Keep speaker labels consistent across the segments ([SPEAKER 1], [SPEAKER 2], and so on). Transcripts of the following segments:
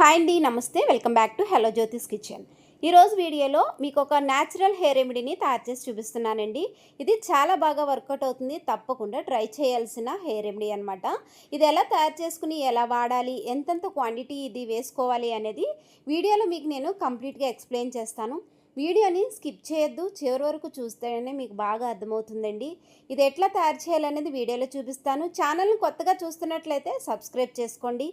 [SPEAKER 1] Hi అండి నమస్తే. Welcome back to hello Jyothi's kitchen ఈరోజు వీడియోలో మీకు ఒక న్యాచురల్ హెయిర్ రెమెడీని తయారు చేసి చూపిస్తున్నానండి. ఇది చాలా బాగా వర్కౌట్ అవుతుంది. తప్పకుండా ట్రై చేయాల్సిన హెయిర్ రెమెడీ అనమాట ఇది ఎలా తయారు చేసుకుని ఎలా వాడాలి ఎంతెంత క్వాంటిటీ ఇది వేసుకోవాలి అనేది వీడియోలో మీకు నేను కంప్లీట్గా ఎక్స్ప్లెయిన్ చేస్తాను. వీడియోని స్కిప్ చేయొద్దు. చివరి వరకు చూస్తేనే మీకు బాగా అర్థమవుతుందండి. ఇది ఎట్లా తయారు చేయాలనేది వీడియోలో చూపిస్తాను. ఛానల్ని కొత్తగా చూస్తున్నట్లయితే సబ్స్క్రైబ్ చేసుకోండి.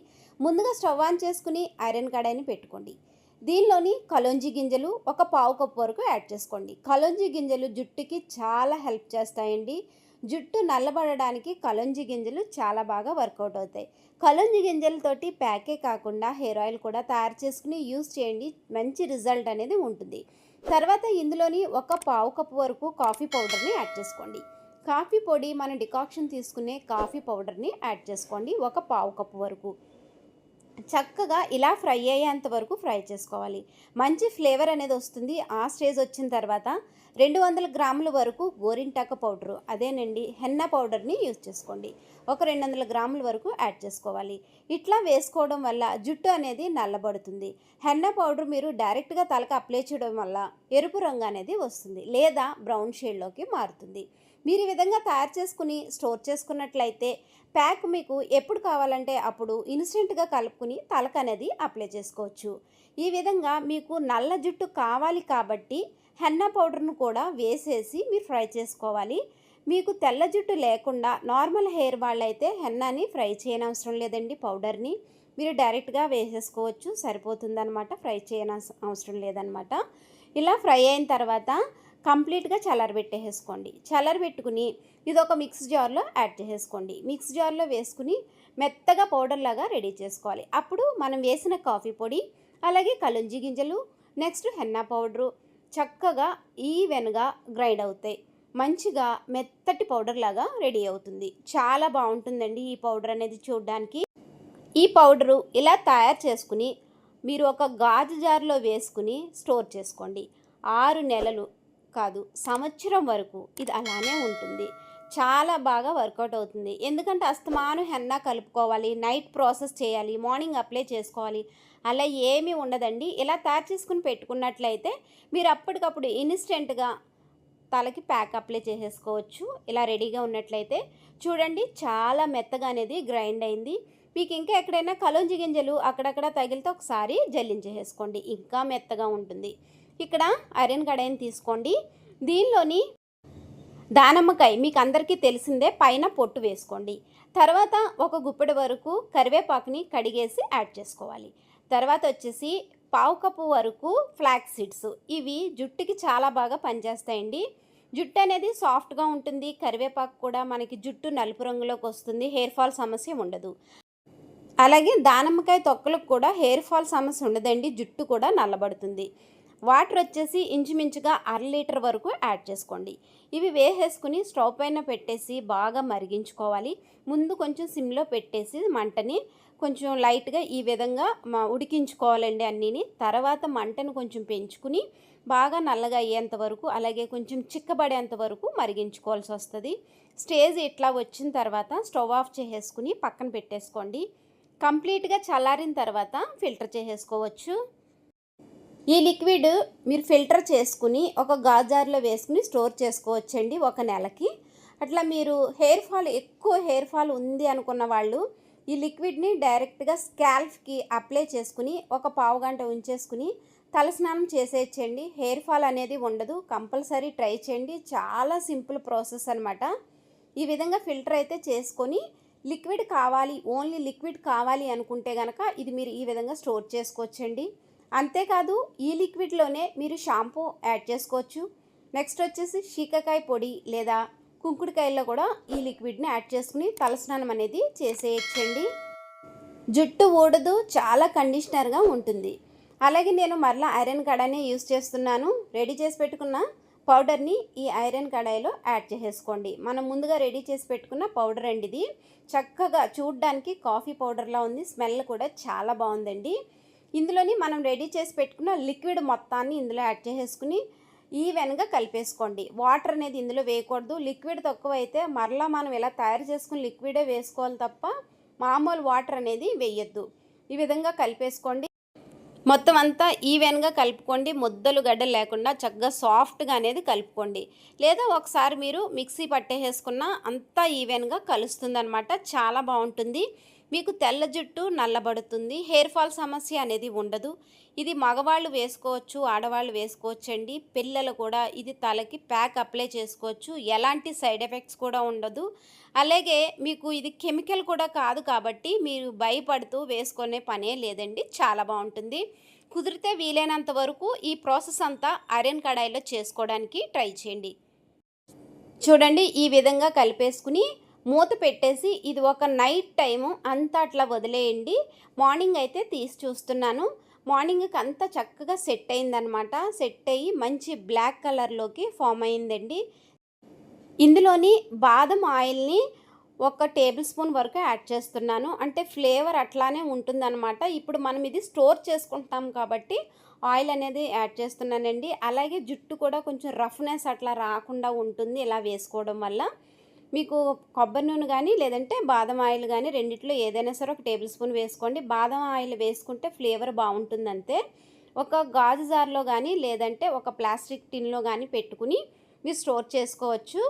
[SPEAKER 1] ముందుగా స్టవ్ ఆన్ చేసుకుని ఐరన్ కడాయిని పెట్టుకోండి. దీనిలోని కలోంజి గింజలు ఒక పావు కప్పు వరకు యాడ్ చేసుకోండి. కలోంజీ గింజలు జుట్టుకి చాలా హెల్ప్ చేస్తాయండి. జుట్టు నల్లబడడానికి కలోంజి గింజలు చాలా బాగా వర్కౌట్ అవుతాయి. కలోంజి గింజలతోటి ప్యాకే కాకుండా హెయిర్ ఆయిల్ కూడా తయారు చేసుకుని యూస్ చేయండి. మంచి రిజల్ట్ అనేది ఉంటుంది. తర్వాత ఇందులోని ఒక పావు కప్పు వరకు కాఫీ పౌడర్ని యాడ్ చేసుకోండి. కాఫీ పొడి మనం డికాక్షన్ తీసుకునే కాఫీ పౌడర్ని యాడ్ చేసుకోండి. ఒక పావు కప్పు వరకు. చక్కగా ఇలా ఫ్రై అయ్యేంత వరకు ఫ్రై చేసుకోవాలి. మంచి ఫ్లేవర్ అనేది వస్తుంది. ఆ స్టేజ్ వచ్చిన తర్వాత రెండు వందల గ్రాముల వరకు గోరింటాక పౌడరు అదేనండి హెన్న పౌడర్ని యూజ్ చేసుకోండి. ఒక రెండు వందల గ్రాముల వరకు యాడ్ చేసుకోవాలి. ఇట్లా వేసుకోవడం వల్ల జుట్టు అనేది నల్లబడుతుంది. హెన్న పౌడర్ మీరు డైరెక్ట్గా తలకు అప్లై చేయడం వల్ల ఎరుపు రంగు అనేది వస్తుంది లేదా బ్రౌన్ షేడ్లోకి మారుతుంది. మీరు ఈ విధంగా తయారు చేసుకుని స్టోర్ చేసుకున్నట్లయితే ప్యాక్ మీకు ఎప్పుడు కావాలంటే అప్పుడు ఇన్స్టెంట్గా కలుపుకుని తలకు అనేది అప్లై చేసుకోవచ్చు. ఈ విధంగా మీకు నల్ల జుట్టు కావాలి కాబట్టి హెన్న పౌడర్ను కూడా వేసేసి మీరు ఫ్రై చేసుకోవాలి. మీకు తెల్ల జుట్టు లేకుండా నార్మల్ హెయిర్ వాళ్ళైతే హెన్నాని ఫ్రై చేయనవసరం లేదండి పౌడర్ని. మీరు డైరెక్ట్గా వేసేసుకోవచ్చు సరిపోతుందనమాట ఫ్రై చేయన అవసరం లేదనమాట ఇలా ఫ్రై అయిన తర్వాత కంప్లీట్గా చల్లరబెట్టేసుకోండి చల్లరబెట్టుకుని ఇది ఒక మిక్స్ జార్లో యాడ్ చేసేసుకోండి. మిక్స్ జార్లో వేసుకుని మెత్తగా పౌడర్ లాగా రెడీ చేసుకోవాలి. అప్పుడు మనం వేసిన కాఫీ పొడి అలాగే కలుంజి గింజలు నెక్స్ట్ హెన్నా పౌడరు చక్కగా ఈవెన్గా గ్రైండ్ అవుతాయి. మంచిగా మెత్తటి పౌడర్ లాగా రెడీ అవుతుంది. చాలా బాగుంటుందండి ఈ పౌడర్ అనేది చూడడానికి. ఈ పౌడరు ఇలా తయారు చేసుకుని మీరు ఒక గాజు జార్లో వేసుకుని స్టోర్ చేసుకోండి. ఆరు నెలలు కాదు సంవత్సరం వరకు ఇది అలానే ఉంటుంది. చాలా బాగా వర్కౌట్ అవుతుంది. ఎందుకంటే అస్తమానం హెన్నా కలుపుకోవాలి నైట్ ప్రాసెస్ చేయాలి మార్నింగ్ అప్లై చేసుకోవాలి. అలా ఏమీ ఉండదండి. ఇలా తయారు చేసుకుని పెట్టుకున్నట్లయితే మీరు అప్పటికప్పుడు ఇన్స్టెంట్గా తలకి ప్యాక్ అప్లై చేసేసుకోవచ్చు. ఇలా రెడీగా ఉన్నట్లయితే చూడండి చాలా మెత్తగా అనేది గ్రైండ్ అయింది. మీకు ఇంకా ఎక్కడైనా కలోంజి గింజలు అక్కడక్కడ తగిలితే ఒకసారి జల్లించేసేసుకోండి. ఇంకా మెత్తగా ఉంటుంది. ఇక్కడ ఐరన్ కడాయిని తీసుకోండి. దీనిలోని దానమ్మకాయ మీకు అందరికీ తెలిసిందే పైన పొట్టు వేసుకోండి. తర్వాత ఒక గుప్పెడు వరకు కరివేపాకుని కడిగేసి యాడ్ చేసుకోవాలి. తర్వాత వచ్చేసి పావు కప్పు వరకు ఫ్లాక్స్ సీడ్స్. ఇవి జుట్టుకి చాలా బాగా పనిచేస్తాయండి. జుట్టు అనేది సాఫ్ట్గా ఉంటుంది. కరివేపాకు కూడా మనకి జుట్టు నలుపు రంగులోకి వస్తుంది. హెయిర్ ఫాల్ సమస్య ఉండదు. అలాగే దానిమ్మకాయ తొక్కలకు కూడా హెయిర్ ఫాల్ సమస్య ఉండదండి. జుట్టు కూడా నల్లబడుతుంది. వాటర్ వచ్చేసి ఇంచుమించుగా అర లీటర్ వరకు యాడ్ చేసుకోండి. ఇవి వేసేసుకుని స్టవ్ పైన పెట్టేసి బాగా మరిగించుకోవాలి. ముందు కొంచెం సిమ్లో పెట్టేసి మంటని కొంచెం లైట్గా ఈ విధంగా ఉడికించుకోవాలండి అన్నీని. తర్వాత మంటను కొంచెం పెంచుకుని బాగా నల్లగా అయ్యేంత వరకు అలాగే కొంచెం చిక్కబడేంత వరకు మరిగించుకోవాల్సి వస్తుంది. స్టేజ్ ఇట్లా వచ్చిన తర్వాత స్టవ్ ఆఫ్ చేసేసుకుని పక్కన పెట్టేసుకోండి. కంప్లీట్గా చల్లారిన తర్వాత ఫిల్టర్ చేసేసుకోవచ్చు. ఈ లిక్విడ్ మీరు ఫిల్టర్ చేసుకుని ఒక గాజార్లో వేసుకుని స్టోర్ చేసుకోవచ్చండి ఒక నెలకి. అట్లా మీరు హెయిర్ ఫాల్ ఎక్కువ హెయిర్ ఫాల్ ఉంది అనుకున్న వాళ్ళు ఈ లిక్విడ్ని డైరెక్ట్గా స్కాల్ఫ్కి అప్లై చేసుకుని ఒక పావు గంట ఉంచేసుకుని తలస్నానం చేసేయచ్చండి. హెయిర్ ఫాల్ అనేది ఉండదు. కంపల్సరీ ట్రై చేయండి. చాలా సింపుల్ ప్రాసెస్ అనమాట ఈ విధంగా ఫిల్టర్ అయితే చేసుకొని లిక్విడ్ కావాలి ఓన్లీ లిక్విడ్ కావాలి అనుకుంటే కనుక ఇది మీరు ఈ విధంగా స్టోర్ చేసుకోవచ్చండి. అంతేకాదు ఈ లిక్విడ్లోనే మీరు షాంపూ యాడ్ చేసుకోవచ్చు. నెక్స్ట్ వచ్చేసి శీకాకాయ పొడి లేదా కుంకుడుకాయల్లో కూడా ఈ లిక్విడ్ని యాడ్ చేసుకుని తలస్నానం అనేది చేసేయచ్చండి. జుట్టు ఊడదు చాలా కండిషనర్గా ఉంటుంది. అలాగే నేను మరలా ఐరన్ కడాయినే యూస్ చేస్తున్నాను. రెడీ చేసి పెట్టుకున్న పౌడర్ని ఈ ఐరన్ కడాయిలో యాడ్ చేసేసుకోండి. మనం ముందుగా రెడీ చేసి పెట్టుకున్న పౌడర్ అండి ఇది. చక్కగా చూడ్డానికి కాఫీ పౌడర్లా ఉంది. స్మెల్ కూడా చాలా బాగుందండి. ఇందులోని మనం రెడీ చేసి పెట్టుకున్న లిక్విడ్ మొత్తాన్ని ఇందులో యాడ్ చేసేసుకుని ఈవెన్గా కలిపేసుకోండి. వాటర్ అనేది ఇందులో వేయకూడదు. లిక్విడ్ తక్కువ అయితే మరలా మనం ఇలా తయారు చేసుకుని లిక్విడే వేసుకోవాలి తప్ప మామూలు వాటర్ అనేది వేయొద్దు. ఈ విధంగా కలిపేసుకోండి. మొత్తం అంతా ఈవెన్గా కలుపుకోండి. ముద్దలు గడ్డలు లేకుండా చక్కగా సాఫ్ట్గా అనేది కలుపుకోండి. లేదా ఒకసారి మీరు మిక్సీ పట్టేసుకున్న అంతా ఈవెన్గా కలుస్తుంది అనమాట చాలా బాగుంటుంది. మీకు తెల్ల జుట్టు నల్లబడుతుంది హెయిర్ ఫాల్ సమస్య అనేది ఉండదు. ఇది మగవాళ్ళు వేసుకోవచ్చు ఆడవాళ్ళు వేసుకోవచ్చు అండి పిల్లలు కూడా ఇది తలకి ప్యాక్ అప్లై చేసుకోవచ్చు. ఎలాంటి సైడ్ ఎఫెక్ట్స్ కూడా ఉండదు. అలాగే మీకు ఇది కెమికల్ కూడా కాదు కాబట్టి మీరు భయపడుతూ వేసుకునే పనే లేదండి. చాలా బాగుంటుంది. కుదిరితే వీలైనంత వరకు ఈ ప్రాసెస్ అంతా ఐరన్ కడాయిలో చేసుకోవడానికి ట్రై చేయండి. చూడండి ఈ విధంగా కలిపేసుకుని మూత పెట్టేసి ఇది ఒక నైట్ టైము అంతా అట్లా వదిలేయండి. మార్నింగ్ అయితే తీసి చూస్తున్నాను. మార్నింగ్కి అంతా చక్కగా సెట్ అయిందనమాట. సెట్ అయ్యి మంచి బ్లాక్ కలర్లోకి ఫామ్ అయిందండి. ఇందులోని బాదం ఆయిల్ని ఒక టేబుల్ స్పూన్ వరకు యాడ్ చేస్తున్నాను. అంటే ఫ్లేవర్ అట్లానే ఉంటుందన్నమాట ఇప్పుడు మనం ఇది స్టోర్ చేసుకుంటాం కాబట్టి ఆయిల్ అనేది యాడ్ చేస్తున్నానండి. అలాగే జుట్టు కూడా కొంచెం రఫ్నెస్ అట్లా రాకుండా ఉంటుంది ఇలా వేసుకోవడం వల్ల. మీకు కొబ్బరి నూనె కానీ లేదంటే బాదం ఆయిల్ కానీ రెండిట్లో ఏదైనా సరే ఒక టేబుల్ స్పూన్ వేసుకోండి. బాదం ఆయిల్ వేసుకుంటే ఫ్లేవర్ బాగుంటుంది అంతే ఒక గాజు జార్లో కానీ లేదంటే ఒక ప్లాస్టిక్ టిన్లో కానీ పెట్టుకుని మీరు స్టోర్ చేసుకోవచ్చు.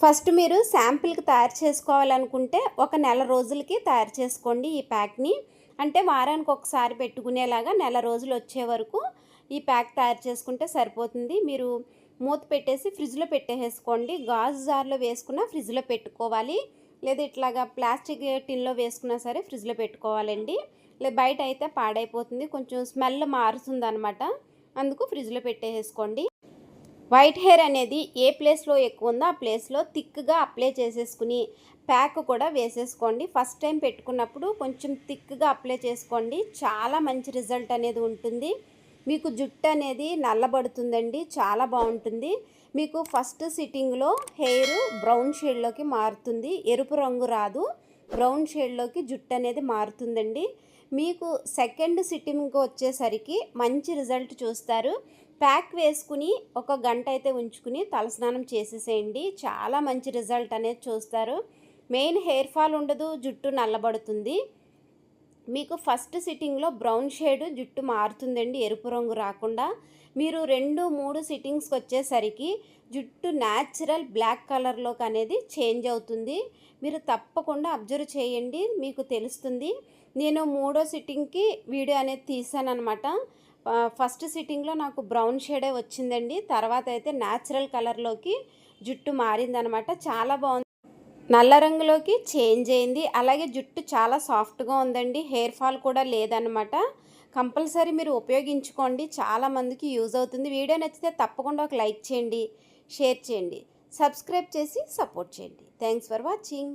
[SPEAKER 1] ఫస్ట్ మీరు శాంపిల్కి తయారు చేసుకోవాలనుకుంటే ఒక నెల రోజులకి తయారు చేసుకోండి ఈ ప్యాక్ని. అంటే వారానికి ఒకసారి పెట్టుకునేలాగా నెల రోజులు వచ్చే వరకు ఈ ప్యాక్ తయారు చేసుకుంటే సరిపోతుంది. మీరు మూత పెట్టేసి ఫ్రిడ్జ్లో పెట్టేసుకోండి గాజు జార్లో వేసుకున్న ఫ్రిడ్జ్లో పెట్టుకోవాలి. లేదా ఇట్లాగా ప్లాస్టిక్ టిన్లో వేసుకున్నా సరే ఫ్రిడ్జ్లో పెట్టుకోవాలండి. లేదా బయట అయితే పాడైపోతుంది. కొంచెం స్మెల్ మారుతుంది అనమాట అందుకు ఫ్రిడ్జ్లో పెట్టేసుకోండి వైట్ హెయిర్ అనేది ఏ ప్లేస్లో ఎక్కువ ఉందో ఆ ప్లేస్లో థిక్గా అప్లై చేసేసుకుని ప్యాక్ కూడా వేసేసుకోండి. ఫస్ట్ టైం పెట్టుకున్నప్పుడు కొంచెం థిక్గా అప్లై చేసుకోండి. చాలా మంచి రిజల్ట్ అనేది ఉంటుంది. మీకు జుట్టు అనేది నల్లబడుతుందండి చాలా బాగుంటుంది. మీకు ఫస్ట్ సిట్టింగ్లో హెయిర్ బ్రౌన్ షేడ్లోకి మారుతుంది ఎరుపు రంగు రాదు బ్రౌన్ షేడ్లోకి జుట్టు అనేది మారుతుందండి. మీకు సెకండ్ సిట్టింగ్కి వచ్చేసరికి మంచి రిజల్ట్ చూస్తారు. ప్యాక్ వేసుకుని ఒక గంట అయితే ఉంచుకుని తలస్నానం చేసేసేయండి చాలా మంచి రిజల్ట్ అనేది చూస్తారు. మెయిన్ హెయిర్ ఫాల్ ఉండదు జుట్టు నల్లబడుతుంది. మీకు ఫస్ట్ సిట్టింగ్లో బ్రౌన్ షేడ్ జుట్టు మారుతుందండి ఎరుపు రంగు రాకుండా. మీరు రెండు మూడు సిట్టింగ్స్కి వచ్చేసరికి జుట్టు న్యాచురల్ బ్లాక్ కలర్లోకి అనేది చేంజ్ అవుతుంది. మీరు తప్పకుండా అబ్జర్వ్ చేయండి మీకు తెలుస్తుంది. నేను మూడో సిట్టింగ్కి వీడియో అనేది తీసాను అనమాట ఫస్ట్ సిట్టింగ్లో నాకు బ్రౌన్ షేడే వచ్చిందండి. తర్వాత అయితే న్యాచురల్ కలర్లోకి జుట్టు మారిందనమాట చాలా బాగుంది. నల్ల రంగులోకి చేంజ్ అయింది. అలాగే జుట్టు చాలా సాఫ్ట్గా ఉందండి. హెయిర్ ఫాల్ కూడా లేదనమాట కంపల్సరీ మీరు ఉపయోగించుకోండి. చాలామందికి యూజ్ అవుతుంది. వీడియో నచ్చితే తప్పకుండా ఒక లైక్ చేయండి షేర్ చేయండి సబ్స్క్రైబ్ చేసి సపోర్ట్ చేయండి. Thanks for watching.